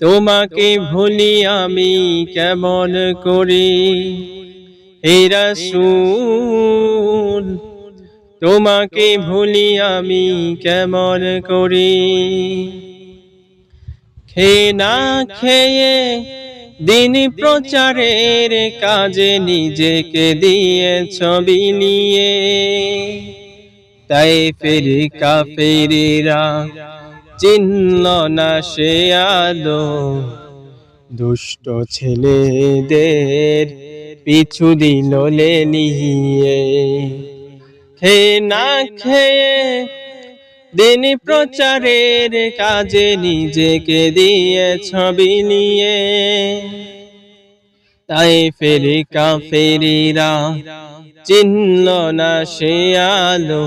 তোমাকে ভুলি আমি কেমন করি? হে রাসূল, তোমাকে ভুলি আমি কেমন করি? খেয়ে না খেয়ে দিন প্রচারের কাজে নিজেকে দিয়ে ছবি নিয়ে। তাই ফেরি কাফেরিরা চিনল না সে আলো। দুষ্ট ছেলেদের পিছু দিল নিয়ে খেয়ে না খেয়ে দিন প্রচারের কাজে নিজেকে দিয়ে ছবি নিয়ে। তাই ফেরি কাফেরিরা চিনল না সে আলো।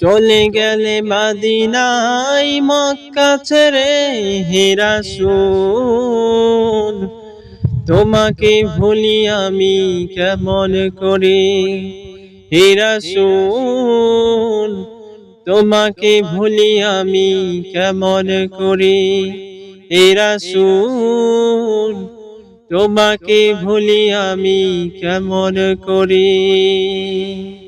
চলে গেলে মাদিনাই মক্কা ছেড়ে হেরাসুল তোমাকে ভুলি আমি কেমন করে? হেরাসুল তোমাকে ভুলি আমি কেমন করি? এরাসুল তোমাকে ভুলি আমি কেমন করি?